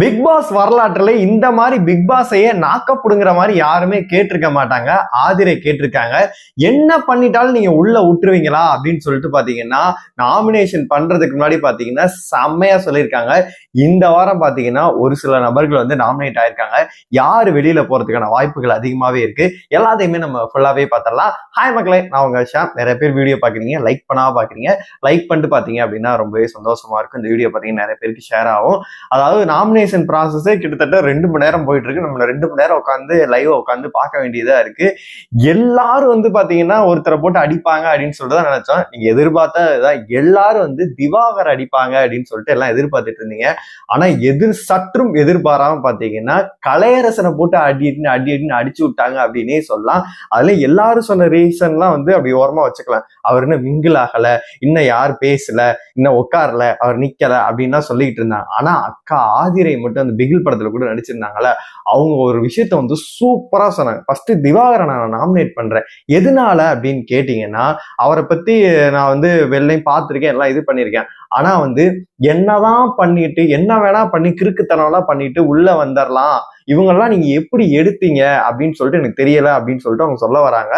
Big pass வரலாற்றுல இந்த மாதிரி பிக் பாஸையே நாக்கப்படுங்கிற மாதிரி யாருமே கேட்டிருக்க மாட்டாங்க. ஆதிரை கேட்டிருக்காங்க. என்ன பண்ணிட்டாலும் நீங்க உள்ள விட்டுருவீங்களா அப்படின்னு சொல்லிட்டு பாத்தீங்கன்னா நாமினேஷன் பண்றதுக்கு முன்னாடி பாத்தீங்கன்னா செம்மையா சொல்லியிருக்காங்க. இந்த வாரம் பாத்தீங்கன்னா ஒரு சில நபர்கள் வந்து நாமினேட் ஆயிருக்காங்க. யாரு வெளியில போறதுக்கான வாய்ப்புகள் அதிகமாவே இருக்கு. எல்லாத்தையுமே நம்ம ஃபுல்லாவே பார்த்தரலாம் ஹாய் மக்களே நான் உங்க ஷாம். நிறைய பேர் வீடியோ பாக்குறீங்க லைக் பண்ணா பாக்குறீங்க லைக் பண்ணிட்டு பாத்தீங்க அப்படின்னா ரொம்பவே சந்தோஷமா இருக்கும். இந்த வீடியோ பாத்தீங்கன்னா நிறைய பேருக்கு ஷேர் ஆகும். அதாவது நாமினேஷன் ப்ராசஸே கிட்டத்தட்ட ரெண்டு மணி நேரம் போயிட்டு இருக்கு நம்ம ரெண்டு மணி நேரம் உட்காந்து லைவ் உட்காந்து பார்க்க வேண்டியதா இருக்கு. எல்லாரும் வந்து பாத்தீங்கன்னா ஒருத்தரை போட்டு அடிப்பாங்க அப்படின்னு சொல்லிட்டு தான் நினைச்சோம். நீங்க எதிர்பார்த்தா இதான் எல்லாரும் வந்து திவாகர் அடிப்பாங்க அப்படின்னு சொல்லிட்டு எல்லாம் எதிர்பார்த்துட்டு இருந்தீங்க. ஆனா எதிர் சற்றும் எதிர்பாராம பாத்தீங்கன்னா கலையரசனை போட்டு அடி அடின்னு அடி அடின்னு அடிச்சு விட்டாங்க அப்படின்னே சொல்லலாம். அதுல எல்லாரும் சொன்ன ரீசன்லாம் வந்து அப்படி ஓரமா வச்சுக்கலாம். அவர் இன்னும் மிங்கிள் ஆகல இன்னும் யார் பேசல இன்னும் உட்காரல அவர் நிக்கல அப்படின்னு சொல்லிட்டு இருந்தாங்க. ஆனா அக்கா ஆதிரை மட்டும் அந்த பிகில் படத்துல கூட நடிச்சிருந்தாங்கல்ல அவங்க ஒரு விஷயத்த வந்து சூப்பரா சொன்னாங்க. ஃபர்ஸ்ட் திவாகரை நான் நாமினேட் பண்றேன். எதனால அப்படின்னு கேட்டீங்கன்னா அவரை பத்தி நான் வந்து வெள்ளையும் பார்த்துருக்கேன் எல்லாம் இது பண்ணியிருக்கேன். ஆனா வந்து என்னதான் பண்ணிட்டு என்ன வேணா பண்ணி கிறுக்குத்தனம்லாம் பண்ணிட்டு உள்ள வந்துடலாம் இவங்கெல்லாம் நீங்க எப்படி எடுத்தீங்க அப்படின்னு சொல்லிட்டு எனக்கு தெரியல அப்படின்னு சொல்லிட்டு அவங்க சொல்ல வராங்க.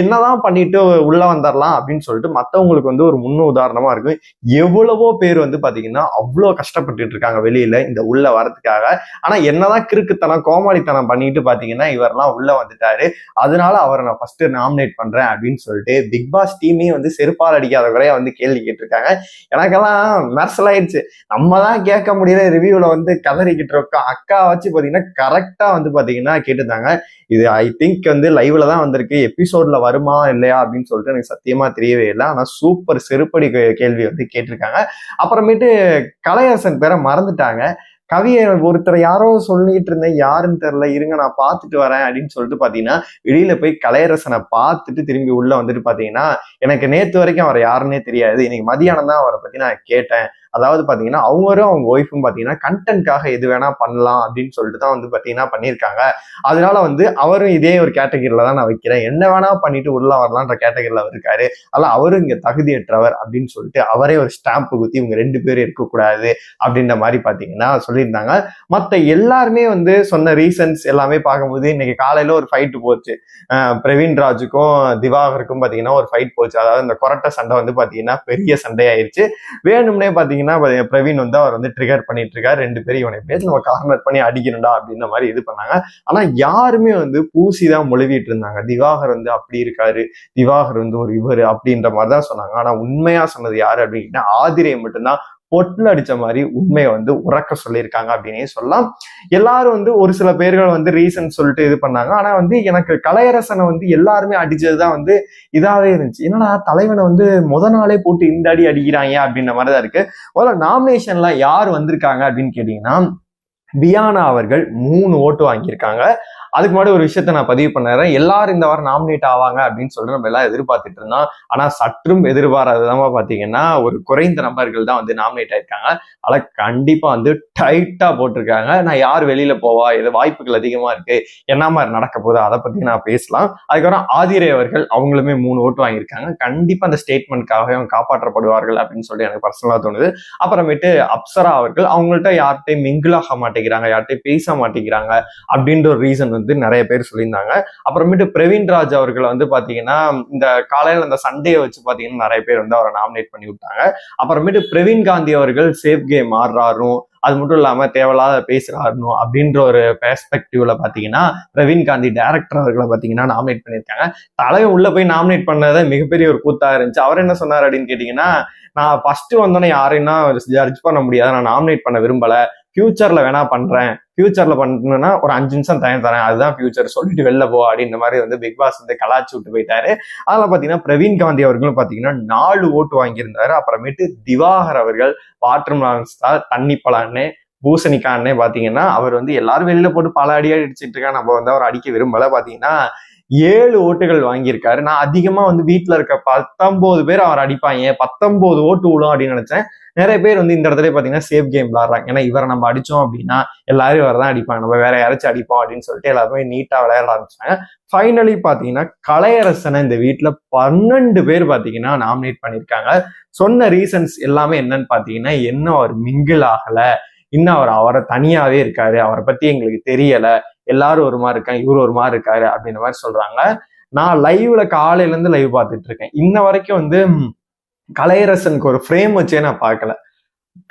என்னதான் பண்ணிட்டு உள்ள வந்துடலாம் அப்படின்னு சொல்லிட்டு மத்தவங்களுக்கு வந்து ஒரு முன் உதாரணமா இருக்கும் எவ்வளவோ பேர் வந்து பாத்தீங்கன்னா அவ்வளோ கஷ்டப்பட்டுட்டு இருக்காங்க வெளியில இந்த உள்ள வரதுக்காக. ஆனா என்னதான் கிறுக்குத்தனம் கோமாளித்தனம் பண்ணிட்டு பாத்தீங்கன்னா இவரெல்லாம் உள்ள வந்துட்டாரு. அதனால அவரை நான் ஃபர்ஸ்ட் நாமினேட் பண்றேன் அப்படின்னு சொல்லிட்டு பிக் பாஸ் டீமே வந்து செருப்பால் அடிக்காத குறையா வந்து கேள்வி கேட்டிருக்காங்க. எனக்கெல்லாம் மெர்சல் ஆயிடுச்சு. நம்ம தான் கேட்க முடியல ரிவ்யூல வந்து கதறிக்கிட்டு இருக்கோம். அக்கா வச்சு பாத்தீங்கன்னா கரெக்டாக வந்து பார்த்தீங்கன்னா கேட்டிருந்தாங்க இது ஐ திங்க் வந்து லைவ்ல தான் வந்திருக்கு. எபிசோட்ல வருமா இல்லையா அப்படின்னு சொல்லிட்டு எனக்கு சத்தியமா தெரியவே இல்லை. ஆனால் சூப்பர் செருப்படி கே- கேள்வி வந்து கேட்டிருக்காங்க. அப்புறமேட்டு கலையரசன் பேரை மறந்துட்டாங்க. கவியை ஒருத்தர் யாரோ சொல்லிட்டு இருந்தேன். யாருன்னு தெரியல. இருங்க நான் பார்த்துட்டு வரேன் அப்படின்னு சொல்லிட்டு பார்த்தீங்கன்னா வெளியில போய் கலையரசனை பார்த்துட்டு திரும்பி உள்ள வந்துட்டு பார்த்தீங்கன்னா எனக்கு நேற்று வரைக்கும் அவர் யாருன்னே தெரியாது. இன்னைக்கு மதியானம் தான் அவரை பத்தி நான் கேட்டேன். அதாவது பார்த்தீங்கன்னா அவங்களும் அவங்க ஒய்ஃபும் பார்த்தீங்கன்னா கண்டென்ட்காக எது வேணா பண்ணலாம் அப்படின்னு சொல்லிட்டு தான் வந்து பார்த்தீங்கன்னா பண்ணியிருக்காங்க. அதனால வந்து அவரும் இதே ஒரு கேட்டகரியில் தான் நான் வைக்கிறேன். என்ன வேணா பண்ணிட்டு உள்ள வரலான்ற கேட்டகரியில் அவர் இருக்காரு. அதெல்லாம் அவரும் இங்கே தகுதியற்றவர் அப்படின்னு சொல்லிட்டு அவரே ஒரு ஸ்டாம்ப் குத்தி இவங்க ரெண்டு பேரும் இருக்கக்கூடாது அப்படின்ற மாதிரி பார்த்தீங்கன்னா சொல்லியிருந்தாங்க. மற்ற எல்லாருமே வந்து சொன்ன ரீசன்ஸ் எல்லாமே பார்க்கும்போது இன்னைக்கு காலையில் ஒரு ஃபைட் போச்சு. பிரவீன் ராஜுக்கும் திவாகருக்கும் பார்த்தீங்கன்னா ஒரு ஃபைட் போச்சு. அதாவது இந்த கொரட்டை சண்டை வந்து பார்த்தீங்கன்னா பெரிய சண்டையாயிருச்சு. வேணும்னே பார்த்தீங்கன்னா பார்த்தீங்கன்னா பிரவீன் வந்து அவர் வந்து ட்ரிகர் பண்ணிட்டு இருக்காரு. ரெண்டு பேரும் இவனை பேசி நம்ம கார்னர் பண்ணி அடிக்கணும்டா அப்படின்ற மாதிரி இது பண்ணாங்க. ஆனா யாருமே வந்து பூசி தான் மொழிவிட்டு இருந்தாங்க. திவாகர் வந்து அப்படி இருக்காரு. திவாகர் வந்து ஒரு இவர் அப்படின்ற மாதிரி தான் சொன்னாங்க. ஆனா உண்மையா சொன்னது யாரு அப்படின்னா ஆதிரை மட்டும்தான் பொட்டில் அடிச்ச மாதிரி உண்மையை வந்து உறக்க சொல்லியிருக்காங்க அப்படின்னே சொல்லலாம். எல்லாரும் வந்து ஒரு சில பேர்கள் வந்து ரீசன் சொல்லிட்டு இது பண்ணாங்க. ஆனா வந்து எனக்கு கலையரசனை வந்து எல்லாருமே அடிச்சதுதான் வந்து இதாவே இருந்துச்சு. என்னன்னா தலைவனை வந்து முத நாளே போட்டு இந்த அடி அடிக்கிறாங்க அப்படின்ற மாதிரி தான் இருக்கு. முதல்ல நாமினேஷன்ல யார் வந்திருக்காங்க அப்படின்னு கேட்டீங்கன்னா பியானா அவர்கள் மூணு ஓட்டு வாங்கியிருக்காங்க. அதுக்கு முன்னாடி ஒரு விஷயத்த நான் பதிவு பண்ணுறேன். எல்லாரும் இந்த வாரம் நாமினேட் ஆவாங்க அப்படின்னு சொல்லிட்டு நம்ம எல்லாம் எதிர்பார்த்துட்டு இருந்தோம். ஆனால் சற்றும் எதிர்பாராததான் பார்த்தீங்கன்னா ஒரு குறைந்த நபர்கள் தான் வந்து நாமினேட் ஆயிருக்காங்க. ஆனால் கண்டிப்பாக வந்து டைட்டா போட்டிருக்காங்க. நான் யார் வெளியில போவா? எது வாய்ப்புகள் அதிகமா இருக்கு? என்ன மாதிரி நடக்க போகுது? அதை பற்றி நான் பேசலாம். அதுக்கப்புறம் ஆதிரை அவர்கள் அவங்களுமே மூணு ஓட்டு வாங்கியிருக்காங்க. கண்டிப்பாக அந்த ஸ்டேட்மெண்ட்காக அவங்க காப்பாற்றப்படுவார்கள் அப்படின்னு சொல்லி எனக்கு பர்சனலாக தோணுது. அப்புறமேட்டு அப்சரா அவர்கள் அவங்கள்ட்ட யார்கிட்டையும் மிங்கிள் ஆக மாட்டேங்கிறாங்க. யார்கிட்டையும் பேச மாட்டேங்கிறாங்க. அப்படின்ற ஒரு ரீசன் வந்து நிறைய பேர் சொல்லியிருந்தாங்க. அப்புறமேட்டு பிரவீன் ராஜ் அவர்களை வந்து பாத்தீங்கன்னா இந்த காலையில அந்த சண்டே வச்சு பாத்தீங்கன்னா நிறைய பேர் வந்து அவரை நாமினேட் பண்ணி விட்டாங்க. அப்புறமேட்டு பிரவீன் காந்தி அவர்கள் சேஃப் கேம் ஆடுறாரும் அது மட்டும் இல்லாமல் தேவையில்லாத பேசுறாருணும் அப்படின்ற ஒரு பெர்ஸ்பெக்டிவ்ல பார்த்தீங்கன்னா பிரவீன் காந்தி டேரக்டர் அவர்களை பார்த்தீங்கன்னா நாமினேட் பண்ணியிருக்காங்க. தலைவன் உள்ளே போய் நாமினேட் பண்ணதே மிகப்பெரிய ஒரு கூத்தாக இருந்துச்சு. அவர் என்ன சொன்னார் அப்படின்னு கேட்டிங்கன்னா நான் ஃபர்ஸ்ட் வந்தோடனே யாரையும் ஜட்ஜ் பண்ண முடியாது. நான் நாமினேட் பண்ண விரும்பலை. ஃபியூச்சரில் வேணா பண்ணுறேன் ஃபியூச்சரில் பண்ணணும்னா ஒரு அஞ்சு நிமிஷம் டைம் தரேன். அதுதான் ஃபியூச்சர் சொல்லிட்டு வெளில போ அப்படின்ற மாதிரி வந்து பிக் பாஸ் வந்து கலாச்சி விட்டு போயிட்டாரு. அதில் பார்த்தீங்கன்னா பிரவீன் காந்தி அவர்களும் பார்த்தீங்கன்னா நாலு ஓட்டு வாங்கியிருந்தாரு. அப்புறமேட்டு திவாகர் அவர்கள் வாட்டர் பழம் அண்ணே பூசணிக்கா அண்ணே பாத்தீங்கன்னா அவர் வந்து எல்லாரும் வெளியில போட்டு பல அடி அடிச்சிட்டு இருக்கா நம்ம வந்து அவர் அடிக்க விரும்பல. பாத்தீங்கன்னா ஏழு ஓட்டுகள் வாங்கியிருக்காரு. நான் அதிகமா வந்து வீட்டுல இருக்க பத்தொன்பது பேர் அவர் அடிப்பாங்க. பத்தொன்பது ஓட்டு விழும் அப்படின்னு நினைச்சேன். நிறைய பேர் வந்து இந்த இடத்துல பாத்தீங்கன்னா சேஃப் கேம் விளாடுறாங்க ஏன்னா இவரை நம்ம அடிச்சோம் அப்படின்னா எல்லாரும் இவரை தான் அடிப்பாங்க. நம்ம வேற யாராச்சும் அடிப்போம் அப்படின்னு சொல்லிட்டு எல்லாருமே நீட்டா விளையாட ஆரம்பிச்சாங்க ஃபைனலி பாத்தீங்கன்னா கலையரசனை இந்த வீட்டுல பன்னெண்டு பேர் பாத்தீங்கன்னா நாமினேட் பண்ணியிருக்காங்க. சொன்ன ரீசன்ஸ் எல்லாமே என்னன்னு பாத்தீங்கன்னா என்ன அவர் மிங்கிள் ஆகல இன்னும் அவர் அவரை தனியாவே இருக்காரு அவரை பத்தி எங்களுக்கு தெரியல எல்லாரும் ஒரு மாதிரி இருக்காங்க இவர் ஒரு மாதிரி இருக்காரு அப்படின்ற மாதிரி சொல்றாங்க. நான் லைவ்ல காலையில இருந்து லைவ் பார்த்துட்டு இருக்கேன். இன்ன வரைக்கும் வந்து கலையரசனுக்கு ஒரு ஃப்ரேம் வச்சே நான் பார்க்கல.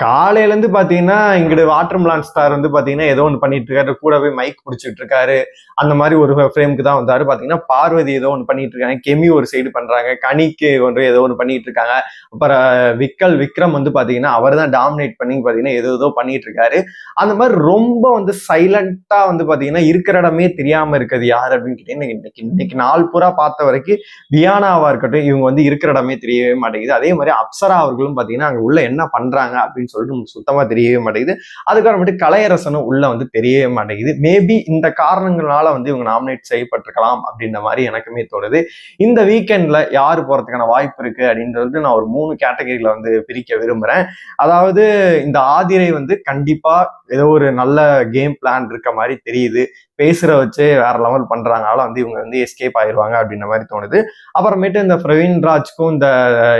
காலையில இருந்து பாத்தீங்கன்னா இங்கிட்டு வாட்டர் மிலான் ஸ்டார் வந்து பாத்தீங்கன்னா ஏதோ ஒன்று பண்ணிட்டு இருக்காரு. கூடவே மைக் பிடிச்சிட்டு இருக்காரு. அந்த மாதிரி ஒரு ஃப்ரேமுக்கு தான் வந்தாரு. பாத்தீங்கன்னா பார்வதி ஏதோ ஒன்று பண்ணிட்டு இருக்காங்க. கெமி ஒரு சைடு பண்றாங்க. கனிக்கு ஒன்று ஏதோ ஒன்று பண்ணிட்டு இருக்காங்க. அப்புறம் விக்கல் விக்ரம் வந்து பாத்தீங்கன்னா அவர் தான் டாமினேட் பண்ணி பாத்தீங்கன்னா ஏதோ ஏதோ பண்ணிட்டு இருக்காரு. அந்த மாதிரி ரொம்ப வந்து சைலண்டா வந்து பாத்தீங்கன்னா இருக்கிற இடமே தெரியாம இருக்கிறது யார் அப்படின்னு கேட்டீங்கன்னா இன்னைக்கு இன்னைக்கு நாள் பூரா பார்த்த வரைக்கும் வியானாவா இருக்கட்டும் இவங்க வந்து இருக்கிற இடமே தெரியவே மாட்டேங்குது. அதே மாதிரி அப்சரா அவர்களும் பாத்தீங்கன்னா அங்க உள்ள என்ன பண்றாங்க அப்படின்னு சொல்லிட்டு நமக்கு சுத்தமா தெரியவே மாட்டேங்குது. அதுக்கப்புறமேட்டு கலையரசனும் உள்ள வந்து தெரியவே மாட்டேங்குது. மேபி இந்த காரணங்களால வந்து இவங்க நாமினேட் செய்யப்பட்டிருக்கலாம் அப்படின்ற மாதிரி எனக்குமே தோணுது. இந்த வீக்கெண்ட்ல யார் போறதுக்கான வாய்ப்பு இருக்கு அப்படின்றது நான் ஒரு மூணு கேட்டகரியில வந்து பிரிக்க விரும்புறேன். அதாவது இந்த ஆதிரை வந்து கண்டிப்பா ஏதோ ஒரு நல்ல கேம் பிளான் இருக்க மாதிரி தெரியுது. பேசுற வச்சு வேற லெவல் பண்றாங்கனால வந்து இவங்க வந்து எஸ்கேப் ஆயிடுவாங்க அப்படின்ற மாதிரி தோணுது. அப்புறமேட்டு இந்த பிரவீன் ராஜ்க்கும் இந்த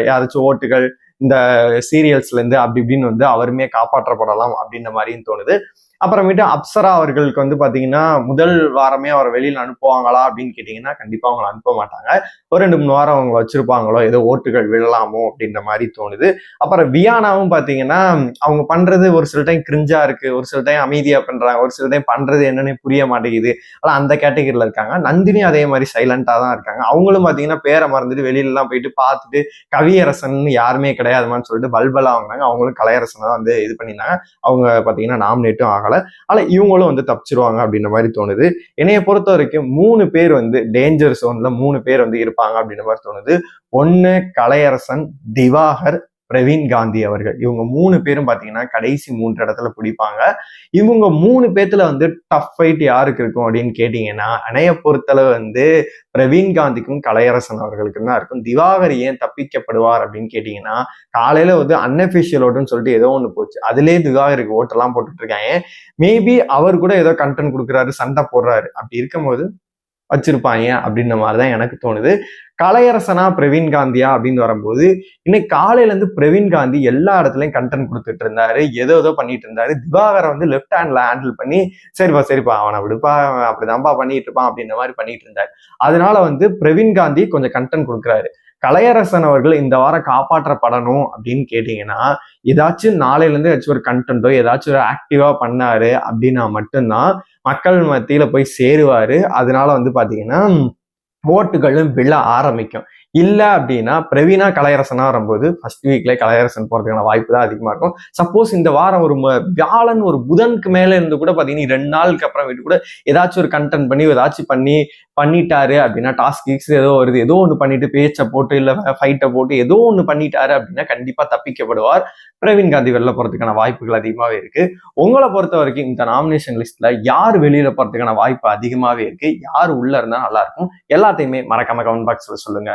யாராச்சும் ஓட்டுகள் இந்த சீரியல்ஸ்ல இருந்து அப்படி இப்படின்னு வந்து அவருமே காப்பாற்றப்படலாம் அப்படின்ற மாதிரியும் தோணுது. அப்புறமேட்டு அப்சரா அவர்களுக்கு வந்து பாத்தீங்கன்னா முதல் வாரமே அவரை வெளியில் அனுப்புவாங்களா அப்படின்னு கேட்டீங்கன்னா கண்டிப்பா அவங்களை அனுப்ப மாட்டாங்க. ஒரு ரெண்டு மூணு வாரம் அவங்க வச்சிருப்பாங்களோ ஏதோ ஓட்டுகள் விழலாமோ அப்படின்ற மாதிரி தோணுது. அப்புறம் வியானாவும் பாத்தீங்கன்னா அவங்க பண்றது ஒரு சில டைம் கிரிஞ்சா இருக்கு. ஒரு சில டைம் அமைதியா பண்றாங்க. ஒரு சில டைம் பண்றது என்னன்னு புரிய மாட்டேங்குது. ஆனால் அந்த கேட்டகரியில இருக்காங்க. நந்தினி அதே மாதிரி சைலண்டா தான் இருக்காங்க. அவங்களும் பாத்தீங்கன்னா பேரை மறந்துட்டு வெளியில எல்லாம் போயிட்டு பார்த்துட்டு கவியரசன் யாருமே கிடையாதுமான்னு சொல்லிட்டு பல்பலா வாங்கினாங்க. அவங்களும் கலையரசனை தான் வந்து இது பண்ணியிருந்தாங்க. அவங்க பாத்தீங்கன்னா நாமினேட்டும் ஆகல ஆனா இவங்களும் வந்து தப்பிச்சிருவாங்க அப்படின்ற மாதிரி தோணுது. என்னைய பொறுத்த வரைக்கும் மூணு பேர் வந்து டேஞ்சர் சோன்ல மூணு பேர் வந்து இருப்பாங்க அப்படின்ற மாதிரி தோணுது. ஒன்னு கலையரசன் திவாகர் பிரவீன் காந்தி அவர்கள். இவங்க மூணு பேரும் பார்த்தீங்கன்னா கடைசி மூன்று இடத்துல பிடிப்பாங்க. இவங்க மூணு பேத்துல வந்து டஃப் ஃபைட் யாருக்கு இருக்கும் அப்படின்னு கேட்டீங்கன்னா அணைய பொறுத்தளவு வந்து பிரவீன் காந்திக்கும் கலையரசன் அவர்களுக்கும் தான் இருக்கும். திவாகர் ஏன் தப்பிக்கப்படுவார் அப்படின்னு கேட்டீங்கன்னா காலையில வந்து அன்அபிஷியல் ஓட்டுன்னு சொல்லிட்டு ஏதோ ஒன்று போச்சு. அதுலேயே திவாகருக்கு ஓட்டெல்லாம் போட்டுட்டு இருக்காங்க மேபி அவர் கூட ஏதோ கண்டென்ட் கொடுக்குறாரு சண்டை போடுறாரு. அப்படி இருக்கும்போது வச்சிருப்பாங்க அப்படின்ற மாதிரி தான் எனக்கு தோணுது. கலையரசனா பிரவீன் காந்தியா அப்படின்னு வரும்போது இன்னைக்கு காலையில இருந்து பிரவீன் காந்தி எல்லா இடத்துலயும் கண்டென்ட் கொடுத்துட்டு இருந்தாரு. ஏதோ ஏதோ பண்ணிட்டு இருந்தாரு. திவாகரை வந்து லெஃப்ட் ஹேண்ட்ல ஹேண்டில் பண்ணி சரிப்பா சரிப்பா அவனை விடுப்பா அவன் அப்படிதான்ப்பா பண்ணிட்டு இருப்பான் அப்படின்ற மாதிரி பண்ணிட்டு இருந்தாரு. அதனால வந்து பிரவீன் காந்தி கொஞ்சம் கண்டென்ட் கொடுக்குறாரு. கலையரசன் அவர்கள் இந்த வாரம் காப்பாற்றப்படணும் அப்படின்னு கேட்டீங்கன்னா ஏதாச்சும் நாளையிலேருந்து ஏதாச்சும் ஒரு கண்டென்ட்டோ ஏதாச்சும் ஒரு ஆக்டிவாக பண்ணாரு அப்படின்னா மட்டும்தான் மக்கள் மத்தியில் போய் சேருவார். அதனால வந்து பார்த்தீங்கன்னா ஓட்டுகளும் விழ ஆரம்பிக்கும். இல்லை அப்படின்னா பிரவீனா கலையரசனாக வரும்போது ஃபர்ஸ்ட் வீக்ல கலையரசன் போகிறதுக்கான வாய்ப்பு தான் அதிகமாக இருக்கும். சப்போஸ் இந்த வாரம் ஒரு வியாழன் ஒரு புதனுக்கு மேலே இருந்து கூட பார்த்தீங்கன்னா ரெண்டு நாளுக்கு அப்புறம் வீட்டு கூட ஏதாச்சும் ஒரு கண்டென்ட் பண்ணி ஏதாச்சும் பண்ணி பண்ணிட்டாரு அப்படின்னா டாஸ்க் கீக்ஸ் ஏதோ வருது. ஏதோ ஒன்று பண்ணிட்டு பேச்சை போட்டு இல்லை ஃபைட்டை போட்டு ஏதோ ஒன்று பண்ணிட்டாரு அப்படின்னா கண்டிப்பாக தப்பிக்கப்படுவார். பிரவீன் காந்தி வெளில போகிறதுக்கான வாய்ப்புகள் அதிகமாகவே இருக்கு. உங்களை பொறுத்த வரைக்கும் இந்த நாமினேஷன் லிஸ்ட்ல யார் வெளியில போகிறதுக்கான வாய்ப்பு அதிகமாகவே இருக்கு? யார் உள்ள இருந்தால் நல்லா இருக்கும்? எல்லாத்தையுமே மறக்காம கமெண்ட் பாக்ஸ்ல சொல்லுங்க.